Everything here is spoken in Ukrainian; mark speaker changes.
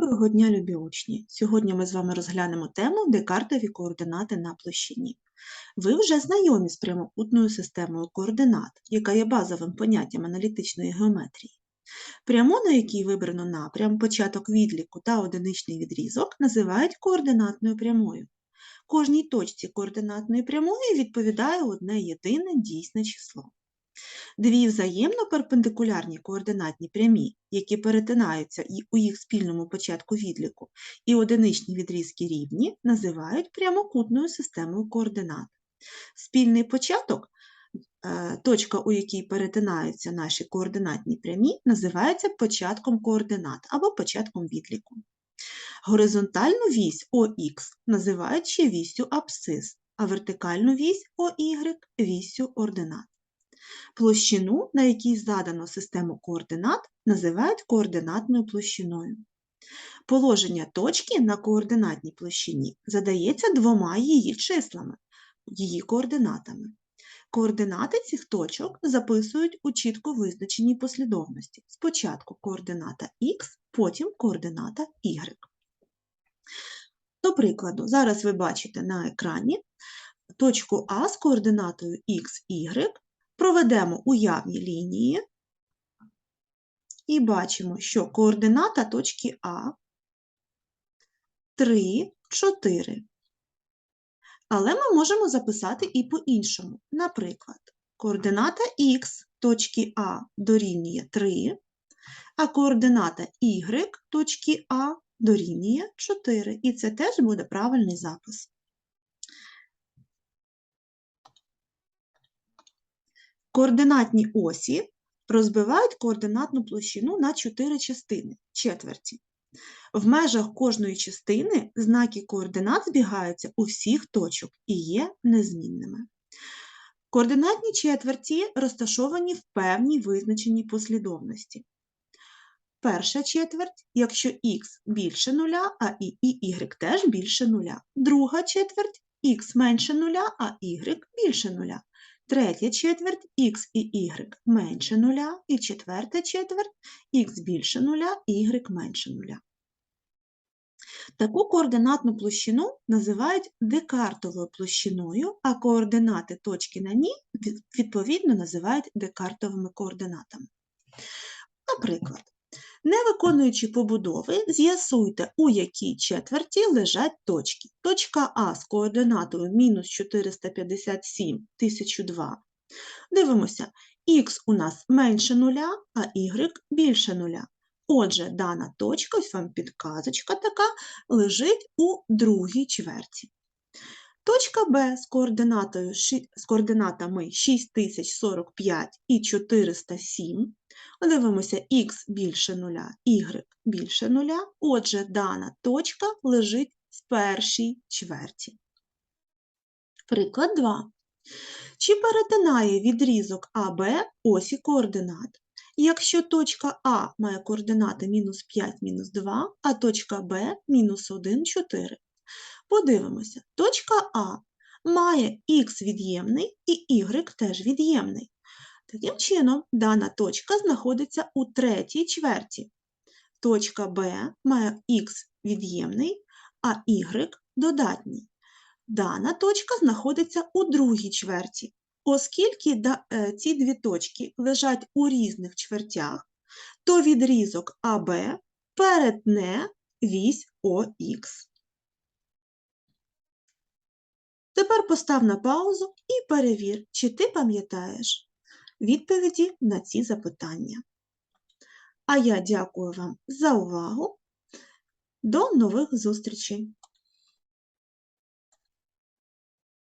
Speaker 1: Доброго дня, любі учні! Сьогодні ми з вами розглянемо тему декартові координати на площині. Ви вже знайомі з прямокутною системою координат, яка є базовим поняттям аналітичної геометрії. Пряму, на якій вибрано напрям, початок відліку та одиничний відрізок, називають координатною прямою. Кожній точці координатної прямої відповідає одне єдине дійсне число. Дві взаємно перпендикулярні координатні прямі, які перетинаються у їх спільному початку відліку, і одиничні відрізки рівні, називають прямокутною системою координат. Спільний початок, е, точка, у якій перетинаються наші координатні прямі, називається початком координат або початком відліку. Горизонтальну вісь ОХ називають ще вісю абсцис, а вертикальну вісь ОY – вісю ординат. Площину, на якій задано систему координат, називають координатною площиною. Положення точки на координатній площині задається двома її числами, її координатами. Координати цих точок записують у чітко визначеній послідовності. Спочатку координата х, потім координата y. До прикладу, зараз ви бачите на екрані точку А з координатою х, y Проведемо уявні лінії і бачимо, що координата точки А 3, 4. Але ми можемо записати і по-іншому. Наприклад, координата х точки А дорівнює 3, а координата y точки А дорівнює 4. І це теж буде правильний запис. Координатні осі розбивають координатну площину на чотири частини четверті. В межах кожної частини знаки координат збігаються у всіх точок і є незмінними. Координатні четверті розташовані в певній визначеній послідовності. Перша четверть, якщо х більше нуля, а і y теж більше нуля. Друга четверть х менше нуля, а y більше нуля. Третя четверть х і y менше нуля, і четверта четверть х більше нуля, y менше нуля. Таку координатну площину називають декартовою площиною, а координати точки на ній відповідно називають декартовими координатами. Наприклад, не виконуючи побудови, з'ясуйте, у якій четверті лежать точки. Точка А з координатою мінус 457 1002. Дивимося, х у нас менше нуля, а y більше нуля. Отже, дана точка, ось вам підказочка така, лежить у другій чверті. Точка Б з з координатами 6045 і 407 Дивимося х більше нуля, y більше нуля. Отже, дана точка лежить в першій чверті. Приклад 2. Чи перетинає відрізок АБ осі координат? Якщо точка А має координати мінус 5, мінус 2, а точка Б мінус 1, 4. Подивимося, точка А має х від'ємний і y теж від'ємний. Таким чином, дана точка знаходиться у третій чверті. Точка Б має х від'ємний, а y додатній. Дана точка знаходиться у другій чверті. Оскільки е, ці дві точки лежать у різних чвертях, то відрізок АБ перетне вісь ОХ. Тепер постав на паузу і перевір, чи ти пам'ятаєш відповіді на ці запитання. А я дякую вам за увагу. До нових зустрічей!